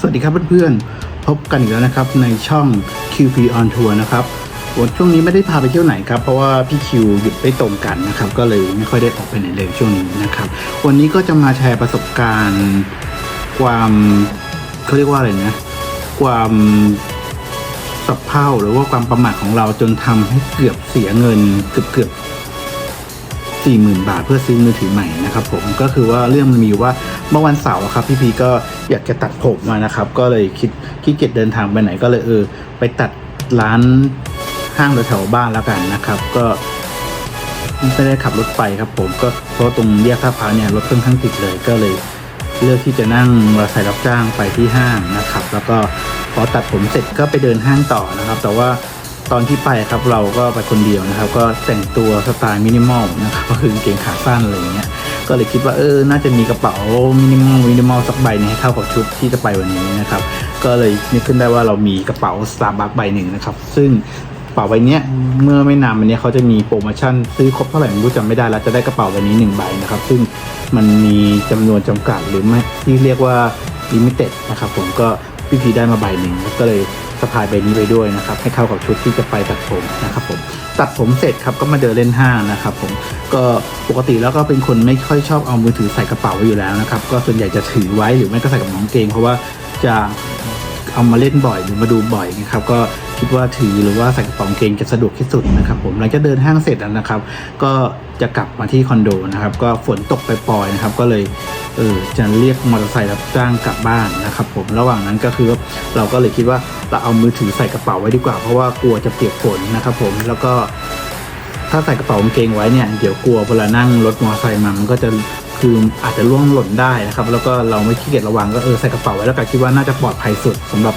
สวัสดีครับเพื่อนๆ พบกันอีกแล้วนะครับในช่อง QP on Tour นะครับวันช่วงนี้ไม่ได้พาไปเที่ยวไหนครับ เพราะว่าพี่คิวหยุดไม่ตรงกันนะครับ ก็เลยไม่ค่อยได้ออกไปไหนเลยช่วงนี้นะครับ วันนี้ก็จะมาแชร์ประสบการณ์ ความเขาเรียกว่าอะไรนะ ความสับเพร่าหรือว่าความประมาทของเราจนทำให้เกือบเสียเงินเกือบเกือบ สี่หมื่นบาทเพื่อซื้อมือถือใหม่นะครับผมก็คือว่าเรื่องมันมีว่าเมื่อวันเสาร์ครับพี่พีก็อยากจะตัดผมมานะครับ ก็เลยคิดขี้เกียจเดินทางไปไหนก็เลยเออ ไปตัดร้านห้างแถวบ้านแล้วกันนะครับ ก็ไม่ได้ขับรถไปครับผมก็เพราะตรงแยกท่าพระเนี่ยรถค่อนข้างติดเลยก็เลยเลือกที่จะนั่งมอเตอร์ไซค์รับจ้างไปที่ห้างนะครับ แล้วก็พอตัดผมเสร็จก็ไปเดินห้างต่อนะครับ แต่ว่า ตอนที่ไปครับเราก็ไปคนเดียวนะครับ ก็แต่งตัวสไตล์มินิมอลนะครับก็คือกางเกงขาสั้นอะไรเงี้ยก็เลยคิดว่าเออน่าจะมีกระเป๋ามินิมอลมินิมอลสักใบนึงให้เข้ากับชุดที่จะไปวันนี้นะครับ ก็เลยนึกขึ้นได้ว่าเรามีกระเป๋าสตาร์บัคใบหนึ่งนะครับ ซึ่งกระเป๋าใบนี้เมื่อไม่นานมาเนี้เขาจะมีโปรโมชั่นซื้อครบเท่าไหร่ไม่รู้จำไม่ได้แล้วจะได้กระเป๋าใบนี้หนึ่งใบนะครับ ซึ่งมันมีจำนวนจำกัดหรือไม่ที่เรียกว่าลิมิเต็ดนะครับผมก็พี่พีได้มาใบหนึ่งก็เลย สะพายใบนี้ไปด้วยนะครับ ให้เข้ากับชุดที่จะไปตัดผมนะครับผมตัดผมเสร็จครับก็มาเดินเล่นห้างนะครับผมก็ปกติแล้วก็เป็นคนไม่ค่อยชอบเอามือถือใส่กระเป๋าไว้อยู่แล้วนะครับ ก็ส่วนใหญ่จะถือไว้หรือไม่ก็ใส่กับน้องเกง เพราะว่าจะ เอามาเล่นบ่อยหรือมาดูบ่อยนะครับก็คิดว่าถือหรือว่าใส่กระเป๋ากางเกงจะสะดวกที่สุดนะครับผมหลังจากเดินห้างเสร็จแล้วนะครับ ก็จะกลับมาที่คอนโดนะครับ ก็ฝนตกไปปล่อยนะครับ ก็เลยเออจะเรียกมอเตอร์ไซค์รับจ้างกลับบ้านนะครับ ผมระหว่างนั้นก็คือเราก็เลยคิดว่าเราเอามือถือใส่กระเป๋าไว้ดีกว่าเพราะว่ากลัวจะเปียกฝนนะครับ ผมแล้วก็ถ้าใส่กระเป๋ากางเกงไว้เนี่ยเดี๋ยวกลัวเวลานั่งรถมอเตอร์ไซค์มามันก็จะ คืออาจจะล่วงหล่นได้นะครับ แล้วก็เราไม่ขี้เกียจระวังก็เออใส่กระเป๋าไว้แล้วก็คิดว่าน่าจะปลอดภัยสุดสำหรับ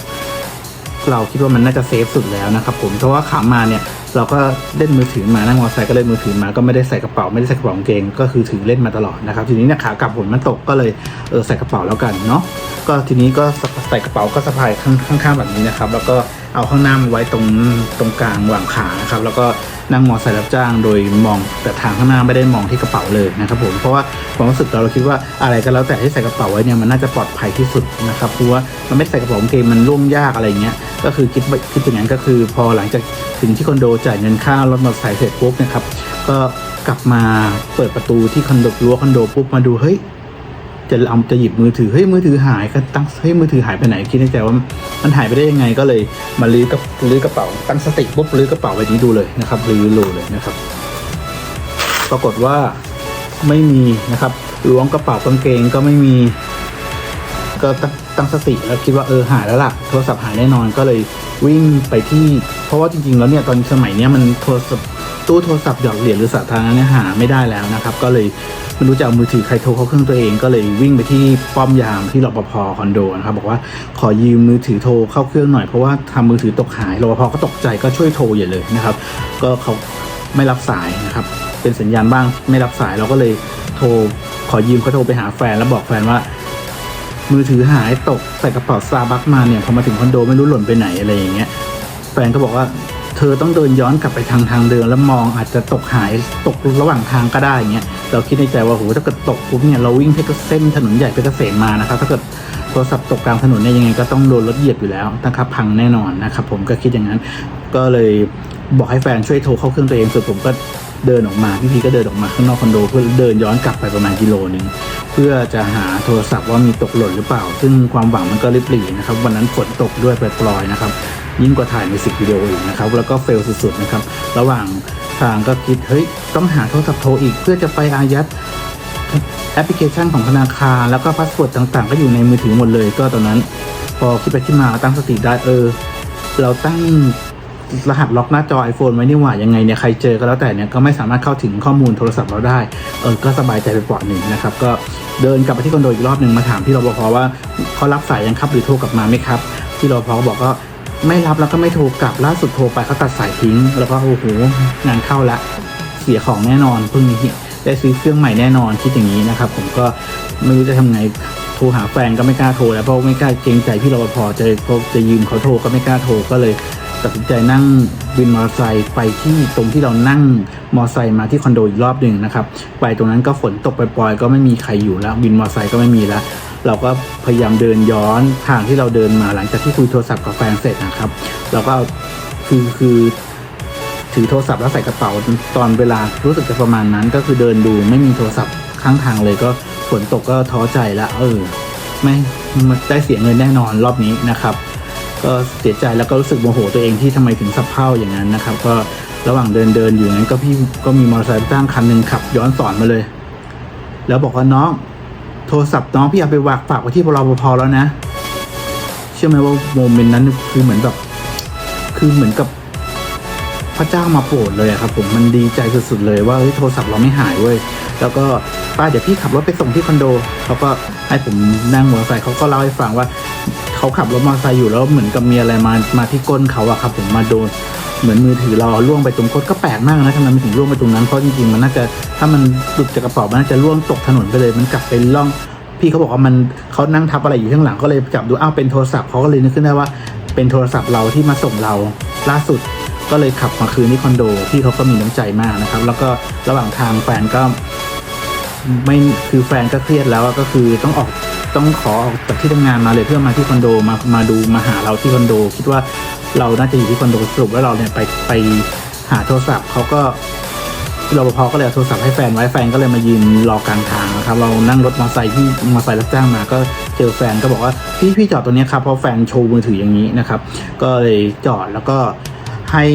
เราคิดว่ามันน่าจะเซฟสุดแล้วนะครับ ผมเพราะว่าขามาเนี่ยเราก็เล่นมือถือมานั่งมอเตอร์ไซค์ก็เล่นมือถือมาก็ไม่ได้ใส่กระเป๋าไม่ได้ใส่กระเป๋ากางเกงก็คือถือเล่นมาตลอดนะครับ ทีนี้เนี่ยขากลับฝนมันตกก็เลยเออใส่กระเป๋าแล้วกันเนาะก็ทีนี้ก็ใส่กระเป๋าก็สะพายข้างข้างๆแบบนี้นะครับ แล้วก็เอาข้างหน้ามาไว้ตรงตรงกลางหว่างขานะครับ แล้วก็ นั่งมอเตอร์ไซค์รับจ้างโดยมองแต่ทางข้างหน้าไม่ได้มองที่กระเป๋าเลยนะครับผมเพราะว่าความรู้สึกเราเราคิดว่าอะไรก็แล้วแต่ที่ใส่กระเป๋าไว้เนี่ยมันน่าจะปลอดภัยที่สุดนะครับเพราะว่ามันไม่ใส่กระเป๋ากางเกงมันร่วงยากอะไรเงี้ยก็คือคิดคิดอย่างนั้นก็คือ พอหลังจากถึงที่คอนโดจ่ายเงินค่ารถมอเตอร์ไซค์เสร็จปุ๊บนะครับก็กลับมาเปิดประตูที่คอนโดรั้วคอนโดปุ๊บมาดูเฮ้ย จะเอาจะหยิบมือถือเฮ้ยมือถือหายก็ตั้งเฮ้ยมือถือหายไปไหนคิดในใจว่ามันหายไปได้ยังไงก็เลยมาลื้อกระลื้อกระเป๋าตั้งสติปุ๊บลื้อกระเป๋าใบนี้ดูเลยนะครับลื้อรูเลยนะครับ ปรากฏว่าไม่มีนะครับล้วงกระเป๋ากางเกงก็ไม่มี ก็ตั้งตั้งสติแล้วคิดว่าเออหายแล้วล่ะโทรศัพท์หายแน่นอนก็เลยวิ่งไปที่ เพราะว่าจริงๆแล้วเนี่ยตอนสมัยเนี้ยมันโทรศัพท์ ตู้โทรศัพท์หยอดเหรียญหรือสาธารณะเนี่ยหาไม่ได้แล้วนะครับ ก็เลยไม่รู้จะเอามือถือใครโทรเข้าเครื่องตัวเองก็เลยวิ่งไปที่ป้อมยามที่รปภคอนโดนะครับบอกว่าขอยืมมือถือโทรเข้าเครื่องหน่อยเพราะว่าทำมือถือตกหายรปภก็ตกใจก็ช่วยโทรใหญ่เลยนะครับ ก็เขาไม่รับสายนะครับ เป็นสัญญาณบ้างไม่รับสายเราก็เลยโทรขอยืมเขาโทรไปหาแฟนแล้วบอกแฟนว่ามือถือหายตกใส่กระเป๋าซาบักมาเนี่ยพอมาถึงคอนโดไม่รู้หล่นไปไหนอะไรอย่างเงี้ยแฟนก็บอกว่า เธอต้องเดินย้อนกลับไปทางทางเดินแล้วมองอาจจะตกหายตกระหว่างทางก็ได้เงี้ยเราคิดในใจว่าโหถ้าเกิดตกปุ๊บเนี่ยเราวิ่งเพชรเส้นถนนใหญ่เพชรเกษมมานะครับถ้าเกิดโทรศัพท์ตกกลางถนนเนี่ยยังไงก็ต้องโดนรถเหยียบอยู่แล้วนะครับพังแน่นอนนะครับผมก็คิดอย่างนั้น ก็เลยบอกให้แฟนช่วยโทรเข้าเครื่องตัวเองส่วนผมก็เดินออกมาพี่พีก็เดินออกมาข้างนอกคอนโดเพื่อเดินย้อนกลับไปประมาณกิโลนึงเพื่อจะหาโทรศัพท์ว่ามีตกหล่นหรือเปล่า ซึ่งความหวังมันก็ริบหรี่นะครับวันนั้นฝนตกด้วยปล่อยๆนะครับ ยิ่งกว่าถ่ายมิวสิกวิดีโออีกนะครับ แล้วก็เฟลสุดๆนะครับ ระหว่างทางก็คิด เฮ้ย ต้องหาโทรศัพท์โทรอีกเพื่อจะไปอายัดแอปพลิเคชันของธนาคาร แล้วก็พาสเวิร์ดต่างๆ ก็อยู่ในมือถือหมดเลย ก็ตอนนั้น พอคิดไปคิดมาตั้งสติได้เออ เราตั้งรหัสล็อกหน้าจอ iPhone ไว้นี่หว่ายังไงเนี่ยใครเจอก็แล้วแต่เนี่ยก็ไม่สามารถเข้าถึงข้อมูลโทรศัพท์เราได้เออก็สบายใจไปเปราะหนึ่งนะครับก็เดินกลับไปที่คอนโดอีกรอบหนึ่งมาถามพี่รปภว่าเขารับสายยังครับหรือโทรกลับมาไหมครับพี่รปภก็บอกก็ ไม่รับแล้วก็ไม่โทรกลับล่าสุดโทรไปเขาตัดสายทิ้ง แล้วก็โอ้โหงานเข้าละเสียของแน่นอนเพิ่งนี้ได้ซื้อเครื่องใหม่แน่นอนคิดอย่างนี้นะครับ ผมก็ไม่รู้จะทำไงโทรหาแฟนก็ไม่กล้าโทรแล้วเพราะไม่กล้าเกรงใจพี่รปภจะเขาจะยืมเขาโทรก็ไม่กล้าโทรก็เลยตัดสินใจนั่งวินมอเตอร์ไซค์ไปที่ตรงที่เรานั่งมอเตอร์ไซค์มาที่คอนโดอีกรอบหนึ่งนะครับ ไปตรงนั้นก็ฝนตกปล่อยๆก็ไม่มีใครอยู่แล้ววินมอเตอร์ไซค์ก็ไม่มีแล้ว เราก็พยายามเดินย้อนทางที่เราเดินมาหลังจากที่คุยโทรศัพท์กับแฟนเสร็จนะครับ เราก็คือคือถือโทรศัพท์แล้วใส่กระเป๋าตอนเวลารู้สึกจะประมาณนั้น ก็คือเดินดูไม่มีโทรศัพท์ข้างทางเลยก็ฝนตกก็ท้อใจละเออไม่มันได้เสียเงินแน่นอนรอบนี้นะครับ ก็เสียใจแล้วก็รู้สึกโมโหตัวเองที่ทำไมถึงสับเพร่าอย่างนั้นนะครับ ก็ระหว่างเดินเดินอยู่นั้นก็พี่ก็มีมอเตอร์ไซค์ตั้งคันหนึ่งขับย้อนสอนมาเลย แล้วบอกว่าน้อง โทรศัพท์น้องพี่เอาไปวางฝากไว้ที่รปภแล้วนะ เชื่อไหมว่าโมเมนต์นั้นคือเหมือนแบบคือเหมือนกับพระเจ้ามาโปรดเลยอะครับ ผมมันดีใจสุดๆเลยว่าเฮ้ยโทรศัพท์เราไม่หายเว้ยแล้วก็ป้าเดี๋ยวพี่ขับรถไปส่งที่คอนโดเขาก็ให้ผมนั่งมอเตอร์ไซค์เขาก็เล่าให้ฟังว่าเขาขับรถมอเตอร์ไซค์อยู่แล้วเหมือนกับมีอะไรมามาที่ก้นเขาอะครับ ผมมาโดน เหมือนมือถือเราล่วงไปตรงก้นก็แปลกมากนะทำไมมันถึงล่วงไปตรงนั้นเพราะจริงๆมันน่าจะถ้ามันหลุดจากกระเป๋ามันน่าจะล่วงตกถนนไปเลย มันกลับไปล่องพี่เขาบอกว่ามันเขานั่งทับอะไรอยู่ข้างหลังก็เลยจับดูอ้าวเป็นโทรศัพท์เขาก็เลยนึกขึ้นได้ว่าเป็นโทรศัพท์เราที่มาส่งเราล่าสุดก็เลยขับมาคืนที่คอนโดพี่เขาก็มีน้ำใจมากนะครับ แล้วก็ระหว่างทางแฟนก็ไม่คือแฟนก็เครียดแล้วก็คือต้องออก ต้องขอออกจากที่ทำงานมาเลยเพื่อมาที่คอนโดมามาดูมาหาเราที่คอนโด คิดว่าเราน่าจะอยู่ที่คอนโดสรุปว่าเราเนี่ยไปไปหาโทรศัพท์เขาก็รปภก็เลยเอาโทรศัพท์ให้แฟนไว้แฟนก็เลยมายืนรอกลางทางนะครับเรานั่งรถมอเตอร์ไซค์ที่มอเตอร์ไซค์รับจ้างมาก็เจอแฟนก็บอกว่าพี่พี่จอดตรงนี้ครับเพราะแฟนโชว์มือถืออย่างนี้นะครับ ก็เลยจอดแล้วก็ ให้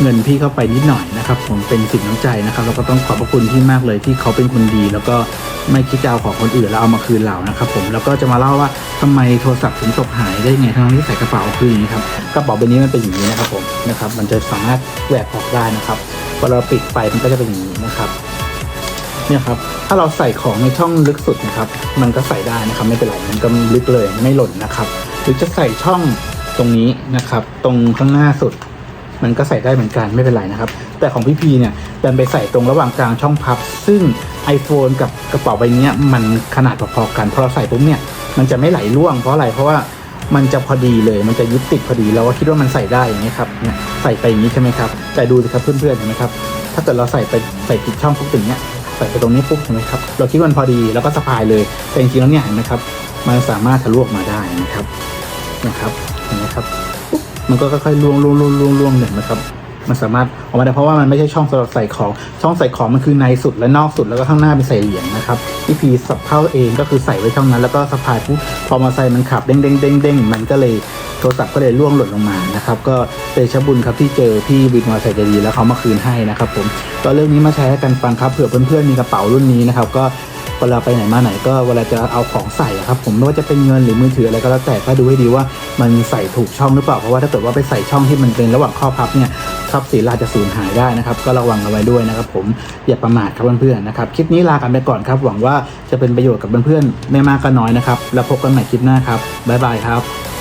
เงินพี่เข้าไปนิดหน่อยนะครับ ผมเป็นสินน้ำใจนะครับแล้วก็ต้องขอบพระคุณพี่มากเลยที่เขาเป็นคนดี แล้วก็ไม่คิดจะเอาของคนอื่นแล้วเอามาคืนเรานะครับ ผมแล้วก็จะมาเล่าว่าทำไมโทรศัพท์ถึงตกหายได้ไงทั้งที่ใส่กระเป๋าคืออย่างนี้ครับกระเป๋าใบนี้มันเป็นอย่างนี้นะครับผมนะครับ มันจะสามารถแหวกออกได้นะครับพอเราปิดไปมันก็จะเป็นอย่างนี้นะครับเนี่ยครับถ้าเราใส่ของในช่องลึกสุดนะครับ มันก็ใส่ได้นะครับ ไม่เป็นไรมันก็ลึกเลยไม่หล่นนะครับ หรือจะใส่ช่องตรงนี้นะครับ ตรงข้างหน้าสุด มันก็ใส่ได้เหมือนกันไม่เป็นไรนะครับ แต่ของพี่พีเนี่ยดันไปใส่ตรงระหว่างกลางช่องพับ ซึ่ง iPhone กับกระเป๋าใบนี้มันขนาดพอๆกันพอเราใส่ปุ๊บเนี่ยมันจะไม่ไหลร่วงเพราะอะไรเพราะว่ามันจะพอดีเลย มันจะยึดติดพอดีเราก็คิดว่ามันใส่ได้อย่างนี้ครับเนี่ยใส่ไปอย่างนี้ใช่ไหมครับแต่ดูสิครับเพื่อนๆเห็นไหมครับถ้าเกิดเราใส่ไปใส่ผิดช่องปุ๊บอย่งเนี้ยใส่ไปตรงนี้ปุ๊บเห็นไหมครับเราคิดว่ามันพอดีแล้วก็สะพายเลยแต่จริงๆแล้วเนี่ยเห็นไหมครับมันสามารถทะลุออกมาได้นะครับนะครับเห็นไหมครับ มันก็ค่อยๆล่วงล่วงล่วงล่วงเนี่ยนะครับ มันสามารถออกมาได้เพราะว่ามันไม่ใช่ช่องสำหรับใส่ของ ช่องใส่ของมันคือในสุดและนอกสุดแล้วก็ข้างหน้าเป็นใส่เหรียญนะครับที่พีสับเข้าเองก็คือใส่ไว้ช่องนั้น แล้วก็สะพายปุ๊บพอมาใส่มันขับเด้งเด้งเด้งเด้งมันก็เลยโทรศัพท์ก็เลยล่วงหล่นลงมานะครับก็เตชบุญครับที่เจอพี่วินมอเตอร์ไซค์ดีแล้วเขามาคืนให้นะครับผมก็เรื่องนี้มาแชร์ให้กันฟังครับเผื่อเพื่อนๆมีกระเป๋ารุ่นนี้นะครับก็เวลาไปไหนมาไหนก็เวลาจะเอาของใส่ครับผมไม่ว่าจะเป็นเงินหรือมือถืออะไรก็แล้วแต่ก็ดูให้ดีว่ามันใส่ถูกช่องหรือเปล่าเพราะว่าถ้าเกิดว่าไปใส่ช่องที่มันเป็นระหว่างข้อพับเนี่ย ทรัพย์สินเราจะสูญหายได้นะครับ ก็ระวังเอาไว้ด้วยนะครับ ผมอย่าประมาทครับเพื่อนๆนะครับคลิปนี้ลากันไปก่อนครับ หวังว่าจะเป็นประโยชน์กับเพื่อนๆไม่มากก็น้อยนะครับ แล้วพบกันใหม่คลิปหน้าครับบ๊ายบายครับ